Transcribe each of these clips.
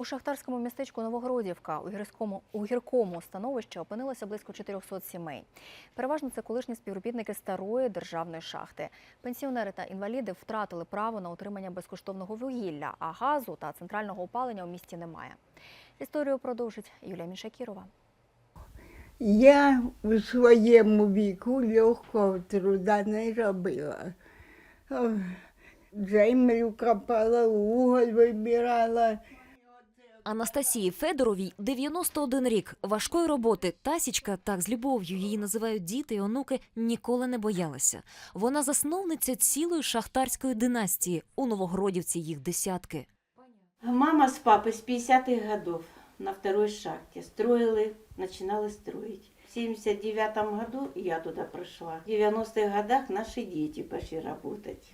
У шахтарському містечку Новогродівка у гірському, у гіркому становищі опинилося близько 400 сімей. Переважно це колишні співробітники старої державної шахти. Пенсіонери та інваліди втратили право на отримання безкоштовного вугілля, а газу та центрального опалення у місті немає. Історію продовжить Юлія Мішакірова. Я у своєму віку легкого труда не робила. Землю копала, уголь вибирала. Анастасії Федоровій 91 рік. Важкої роботи Тасічка, так з любов'ю її називають діти і онуки, ніколи не боялася. Вона засновниця цілої шахтарської династії. У Новогродівці їх десятки. Мама с папой с 50-х годов на второй шахте строили, начинали строить. В 79 году я туда прошла. В 90-х годах наши дети пошли работать.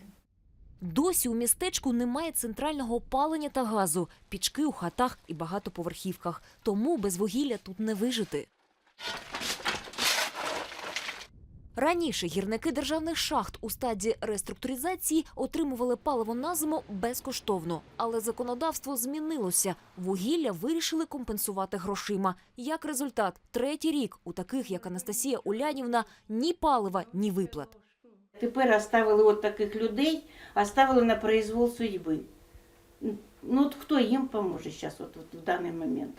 Досі у містечку немає центрального опалення та газу, пічки у хатах і багатоповерхівках. Тому без вугілля тут не вижити. Раніше гірники державних шахт у стадії реструктуризації отримували паливо на зиму безкоштовно, але законодавство змінилося. Вугілля вирішили компенсувати грошима. Як результат, третій рік у таких, як Анастасія Улянівна, ні палива, ні виплат. Тепер оставили от таких людей, оставили на произвол судьби. Ну от хто їм поможе зараз от, от в даний момент?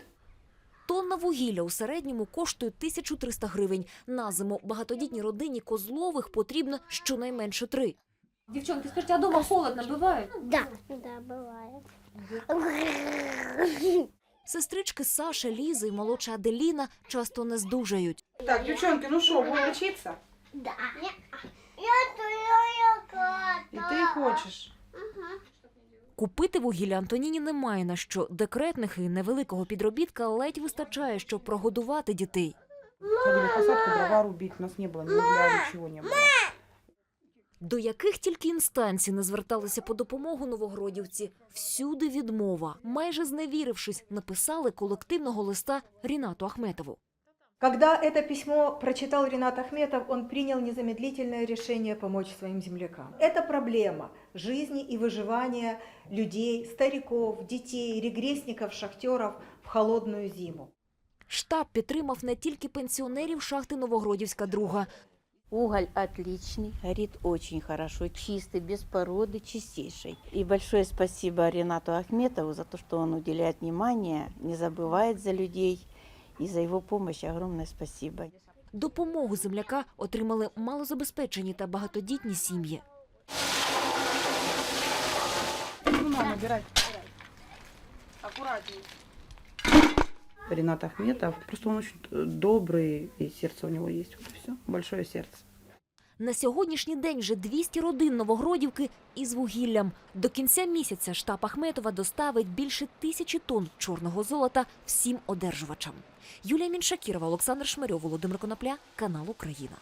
Тонна вугілля у середньому коштує 1300 гривень. На зиму багатодітній родині Козлових потрібно щонайменше три. Девчонки, скажите, а дома холодно бывает? Да, да, бывает. Сестрички Саша, Ліза і молодша Аделіна часто не здужають. Так, девчонки, ну что, будем учиться? Да. Я твоя кота. И ты хочешь. Купити вугілля Антоніні немає на що. Декретних і невеликого підробітка ледь вистачає, щоб прогодувати дітей. Ходили в посадку, дрова рубить, у нас не было ни угля, ничего не было. До яких тільки інстанцій не зверталися по допомогу новогродівці, всюди відмова. Майже зневірившись, написали колективного листа Рінату Ахметову. Когда это письмо прочитал Ренат Ахметов, он принял незамедлительное решение помочь своим землякам. Это проблема жизни и выживания людей, стариков, детей, регрессников, шахтеров в холодную зиму. Штаб підтримав не тільки пенсіонерів шахти Новогродівська друга. Уголь отличный, горит очень хорошо, чистый, без породы, чистейший. И большое спасибо Ренату Ахметову за то, что он уделяет внимание, не забывает за людей. И за его помощь огромное спасибо. Допомогу земляка отримали малозабезпечені та багатодітні сім'ї. Ну, на, набирай. Аккуратнее. Ренат Ахметов, просто он очень э, добрый, и сердце у него есть. Вот и все. Большое сердце. На сьогоднішній день вже 200 родин Новогродівки із вугіллям. До кінця місяця штаб Ахметова доставить більше тисячі тонн чорного золота всім одержувачам. Юлія Міншакірова, Олександр Шмарьов, Володимир Конопля, канал Україна.